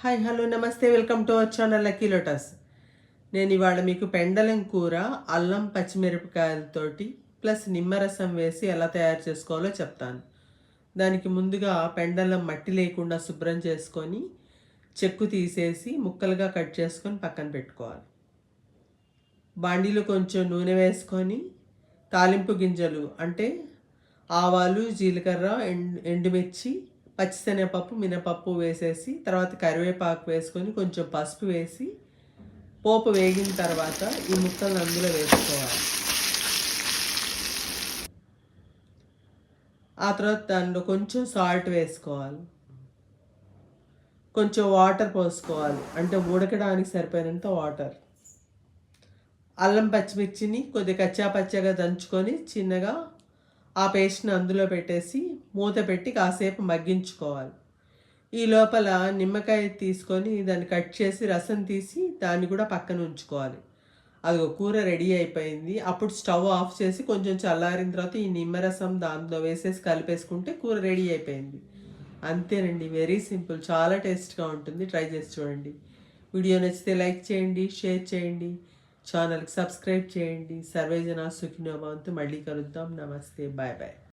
Hi hello నమస్తే welcome to our channel lucky lotus. నేను ఇవాళ మీకు పెండలం కూర అల్లం పచ్చిమిరపకాయలతోటి ప్లస్ నిమ్మరసం వేసి ఎలా తయారు చేసుకోవాలో చెప్తాను. దానికి ముందుగా పెండలం మట్టి లేకుండా శుభ్రం చేసుకొని చెక్కు తీసేసి ముక్కలుగా కట్ చేసుకొని పక్కన పెట్టుకోవాలి. బాండీలో కొంచెం నూనె వేసుకొని తాలింపు గింజలు అంటే ఆవాలు జీలకర్ర ఎండు ఎండుమిర్చి పచ్చిశనగపప్పు మినపప్పు వేసేసి తర్వాత కరివేపాకు వేసుకొని కొంచెం పసుపు వేసి పోపు వేగిన తర్వాత ఈ ముక్కలను అందులో వేసుకోవాలి. ఆ తర్వాత దానిలో కొంచెం సాల్ట్ వేసుకోవాలి. కొంచెం వాటర్ పోసుకోవాలి. అంటే ఉడకడానికి సరిపోయినంత వాటర్ అల్లం పచ్చిమిర్చిని కొద్దిగా కచ్చా పచ్చగా దంచుకొని చిన్నగా ఆ పేస్ట్ని అందులో పెట్టేసి మూత పెట్టి కాసేపు మగ్గించుకోవాలి. ఈ లోపల నిమ్మకాయ తీసుకొని దాన్ని కట్ చేసి రసం తీసి దాన్ని కూడా పక్కన ఉంచుకోవాలి. అది కూర రెడీ అయిపోయింది. అప్పుడు స్టవ్ ఆఫ్ చేసి కొంచెం చల్లారిన తర్వాత ఈ నిమ్మరసం దాంట్లో వేసేసి కలిపేసుకుంటే కూర రెడీ అయిపోయింది. అంతేనండి వెరీ సింపుల్ చాలా టేస్ట్గా ఉంటుంది. ట్రై చేసి చూడండి. వీడియో నచ్చితే లైక్ చేయండి షేర్ చేయండి. ఛానల్కి సబ్స్క్రైబ్ చేయండి. సర్వేజన సుఖినోభవంతు. మళ్ళీ కలుద్దాం. నమస్తే. Bye bye.